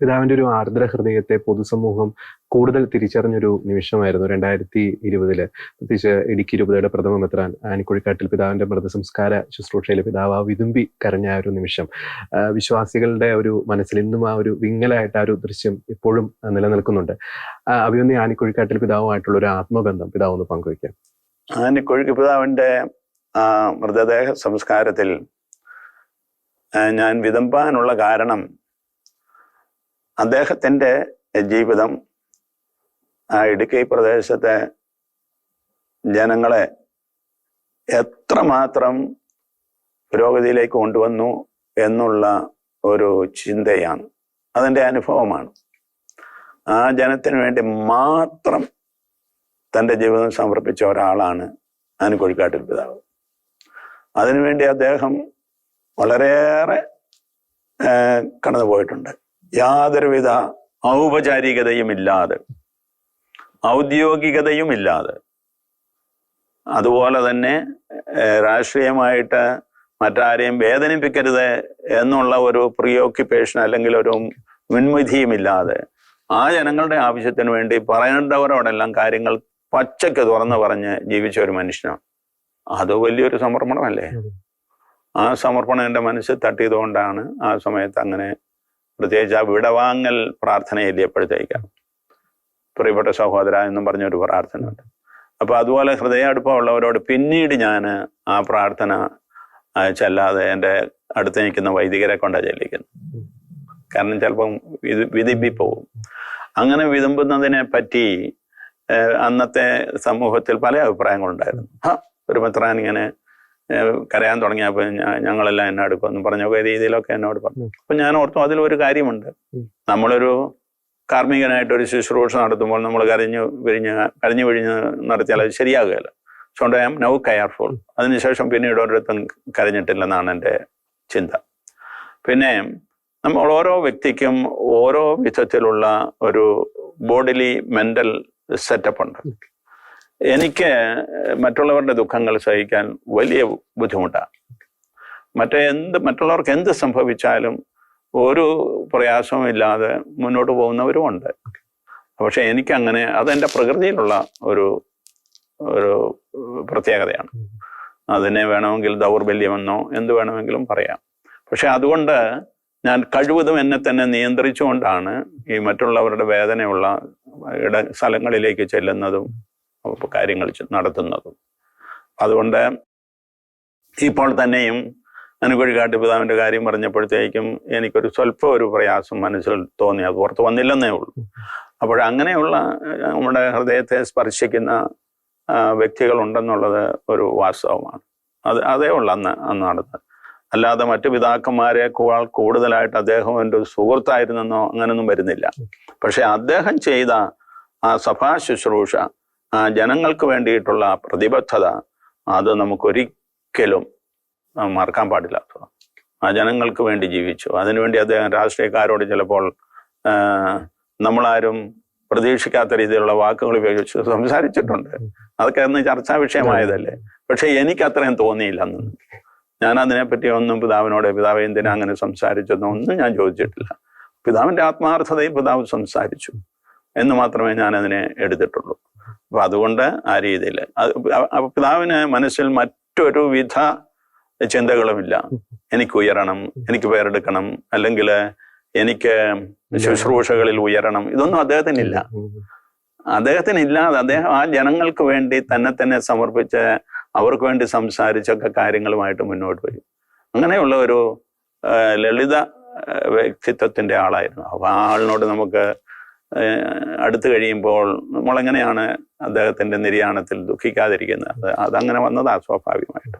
പിതാവിന്റെ ഒരു ആർദ്ര ഹൃദയത്തെ പൊതുസമൂഹം കൂടുതൽ തിരിച്ചറിഞ്ഞൊരു നിമിഷമായിരുന്നു രണ്ടായിരത്തി ഇരുപതിൽ. പ്രത്യേകിച്ച് ഇടുക്കി രൂപതയുടെ പ്രഥമ മെത്രാൻ ആനിക്കുഴിക്കാട്ടിൽ പിതാവിന്റെ മൃതസംസ്കാര ശുശ്രൂഷയിൽ പിതാവ് ആ വിതുമ്പി കരഞ്ഞ ഒരു നിമിഷം. വിശ്വാസികളുടെ ഒരു മനസ്സിൽ ഇന്നും ആ ഒരു വിങ്ങലായിട്ട് ആ ഒരു ദൃശ്യം ഇപ്പോഴും നിലനിൽക്കുന്നുണ്ട്. അഭിമന്യ ആനിക്കുഴിക്കാട്ടിൽ പിതാവുമായിട്ടുള്ള ഒരു ആത്മബന്ധം പിതാവ് ഒന്ന് പങ്കുവയ്ക്കാം. ആനിക്കുഴിക്ക് പിതാവിന്റെ മൃതദേഹ സംസ്കാരത്തിൽ ഞാൻ വിതമ്പാനുള്ള കാരണം അദ്ദേഹത്തിന്റെ ജീവിതം ആ ഇടുക്കി പ്രദേശത്തെ ജനങ്ങളെ എത്രമാത്രം പുരോഗതിയിലേക്ക് കൊണ്ടുവന്നു എന്നുള്ള ഒരു ചിന്തയാണ്. അതിന്റെ അനുഭവമാണ്. ആ ജനത്തിന് വേണ്ടി മാത്രം തന്റെ ജീവിതം സമർപ്പിച്ച ഒരാളാണ് ആനക്കൊഴിക്കാട്ടിൽ പിതാവ്. അതിനുവേണ്ടി അദ്ദേഹം വളരെയേറെ കടന്നു കടന്നുപോയിട്ടുണ്ട്. യാതൊരുവിധ ഔപചാരികതയും ഇല്ലാതെ ഔദ്യോഗികതയും ഇല്ലാതെ അതുപോലെ തന്നെ രാഷ്ട്രീയമായിട്ട് മറ്റാരെയും വേദനിപ്പിക്കരുത് എന്നുള്ള ഒരു പ്രിയോക്യുപ്പേഷൻ അല്ലെങ്കിൽ ഒരു മുൻവിധിയുമില്ലാതെ ആ ജനങ്ങളുടെ ആവശ്യത്തിന് വേണ്ടി പറയേണ്ടവരോടെല്ലാം കാര്യങ്ങൾ പച്ചയ്ക്ക് തുറന്നു പറഞ്ഞ് ജീവിച്ച ഒരു മനുഷ്യനാണ്. അത് വലിയൊരു സമർപ്പണമല്ലേ? ആ സമർപ്പണം എന്റെ മനസ്സിൽ തട്ടിയതുകൊണ്ടാണ് ആ സമയത്ത് അങ്ങനെ പ്രത്യേകിച്ച് ആ വിടവാങ്ങൽ പ്രാർത്ഥനയില്ലേ എപ്പോഴത്തേക്ക് പ്രിയപ്പെട്ട സഹോദര എന്നും പറഞ്ഞൊരു പ്രാർത്ഥനയുണ്ട്. അപ്പൊ അതുപോലെ ഹൃദയാടുപ്പമുള്ളവരോട് പിന്നീട് ഞാൻ ആ പ്രാർത്ഥന ചെല്ലാതെ എന്റെ അടുത്ത് നിൽക്കുന്ന വൈദികരെ കൊണ്ടാണ് ചെല്ലിക്കുന്നത് കാരണം ചിലപ്പം ഇത് വിധിപ്പിപ്പോവും. അങ്ങനെ വിതുമ്പുന്നതിനെ പറ്റി അന്നത്തെ സമൂഹത്തിൽ പല അഭിപ്രായങ്ങളുണ്ടായിരുന്നു. ഒരു പത്രാൻ ഇങ്ങനെ കരയാൻ തുടങ്ങിയപ്പോൾ ഞ- ഞങ്ങളെല്ലാം എന്നെ എടുക്കും എന്ന് പറഞ്ഞ ഒക്കെ രീതിയിലൊക്കെ എന്നോട് പറഞ്ഞു. അപ്പൊ ഞാൻ ഓർത്തു അതിലൊരു കാര്യമുണ്ട്. നമ്മളൊരു കാർമ്മികനായിട്ട് ഒരു ശുശ്രൂഷ നടത്തുമ്പോൾ നമ്മൾ കരഞ്ഞു വിരിഞ്ഞ് കരഞ്ഞു വിഴിഞ്ഞ് നടത്തിയാൽ അത് ശരിയാകുകയില്ല. സോണ്ട് ഐ ആം നൗ കെയർഫുൾ അതിനുശേഷം പിന്നീട് ഒരിടത്തും കരഞ്ഞിട്ടില്ലെന്നാണ് എന്റെ ചിന്ത. പിന്നെ നമ്മൾ ഓരോ വ്യക്തിക്കും ഓരോ വിധത്തിലുള്ള ഒരു ബോഡിലി മെന്റൽ സെറ്റപ്പ് ഉണ്ട്. എനിക്ക് മറ്റുള്ളവരുടെ ദുഃഖങ്ങൾ സഹിക്കാൻ വലിയ ബുദ്ധിമുട്ടാണ്. മറ്റേ എന്ത് മറ്റുള്ളവർക്ക് എന്ത് സംഭവിച്ചാലും ഒരു പ്രയാസവും ഇല്ലാതെ മുന്നോട്ട് പോകുന്നവരും ഉണ്ട്. പക്ഷെ എനിക്കങ്ങനെ അതെന്റെ പ്രകൃതിയിലുള്ള ഒരു ഒരു പ്രത്യേകതയാണ്. അതിനെ വേണമെങ്കിൽ ദൗർബല്യമെന്നോ എന്ത് വേണമെങ്കിലും പറയാം. പക്ഷെ അതുകൊണ്ട് ഞാൻ കഴിവതും എന്നെ തന്നെ നിയന്ത്രിച്ചുകൊണ്ടാണ് ഈ മറ്റുള്ളവരുടെ വേദനയുള്ള ഇട സ്ഥലങ്ങളിലേക്ക് ചെല്ലുന്നതും അപ്പൊ കാര്യങ്ങൾ നടത്തുന്നതും. അതുകൊണ്ട് ഇപ്പോൾ തന്നെയും അനുകൊഴിക്കാട്ട് പിതാവിന്റെ കാര്യം പറഞ്ഞപ്പോഴത്തേക്കും എനിക്കൊരു സ്വല്പം ഒരു പ്രയാസം മനസ്സിൽ തോന്നി. അത് പുറത്ത് വന്നില്ലെന്നേ ഉള്ളൂ. അപ്പോൾ അങ്ങനെയുള്ള നമ്മുടെ ഹൃദയത്തെ സ്പർശിക്കുന്ന വ്യക്തികൾ ഉണ്ടെന്നുള്ളത് ഒരു വാസ്തവമാണ്. അത് അതേ ഉള്ളു അന്ന് അന്ന് നടന്നത്. അല്ലാതെ മറ്റു പിതാക്കന്മാരെക്കാൾ കൂടുതലായിട്ട് അദ്ദേഹം എന്റെ ഒരു സുഹൃത്തായിരുന്നെന്നോ അങ്ങനൊന്നും വരുന്നില്ല. പക്ഷെ അദ്ദേഹം ചെയ്ത ആ സഭാ ശുശ്രൂഷ ആ ജനങ്ങൾക്ക് വേണ്ടിയിട്ടുള്ള പ്രതിബദ്ധത അത് നമുക്കൊരിക്കലും മറക്കാൻ പാടില്ലാത്തതാണ് ആ ജനങ്ങൾക്ക് വേണ്ടി ജീവിച്ചു. അതിനുവേണ്ടി അദ്ദേഹം രാഷ്ട്രീയക്കാരോട് ചിലപ്പോൾ നമ്മളാരും പ്രതീക്ഷിക്കാത്ത രീതിയിലുള്ള വാക്കുകൾ ഉപയോഗിച്ച് സംസാരിച്ചിട്ടുണ്ട്. അതൊക്കെ അന്ന് ചർച്ചാ വിഷയമായതല്ലേ? പക്ഷെ എനിക്ക് അത്രയും തോന്നിയില്ല അന്ന് ഞാൻ അതിനെപ്പറ്റി ഒന്നും പിതാവിനോട് പിതാവ് എന്തിനാ അങ്ങനെ സംസാരിച്ചെന്നോ ഒന്നും ഞാൻ ചോദിച്ചിട്ടില്ല. പിതാവിന്റെ ആത്മാർത്ഥതയിൽ പിതാവ് സംസാരിച്ചു. എന്ന് മാത്രമേ ഞാൻ അതിനെ എടുത്തിട്ടുള്ളൂ. അപ്പൊ അതുകൊണ്ട് ആ രീതിയിൽ പിതാവിന് മനസ്സിൽ മറ്റൊരു വിധ ചിന്തകളുമില്ല. എനിക്ക് ഉയരണം എനിക്ക് പേരെടുക്കണം അല്ലെങ്കിൽ എനിക്ക് ശുശ്രൂഷകളിൽ ഉയരണം. ഇതൊന്നും അദ്ദേഹത്തിനില്ല. അദ്ദേഹത്തിന് ഇല്ലാതെ അദ്ദേഹം ആ ജനങ്ങൾക്ക് വേണ്ടി തന്നെ തന്നെ സമർപ്പിച്ച് അവർക്ക് വേണ്ടി സംസാരിച്ചൊക്കെ കാര്യങ്ങളുമായിട്ട് മുന്നോട്ട് പോയി. അങ്ങനെയുള്ള ഒരു ലളിത വ്യക്തിത്വത്തിന്റെ ആളായിരുന്നു. അപ്പൊ ആ ആളിനോട് നമുക്ക് അടുത്ത് കഴിയുമ്പോൾ നമ്മളെങ്ങനെയാണ് അദ്ദേഹത്തിന്റെ നിര്യാണത്തിൽ ദുഃഖിക്കാതിരിക്കുന്നത്? അത് അതങ്ങനെ വന്നതാ സ്വാഭാവികമായിട്ട്.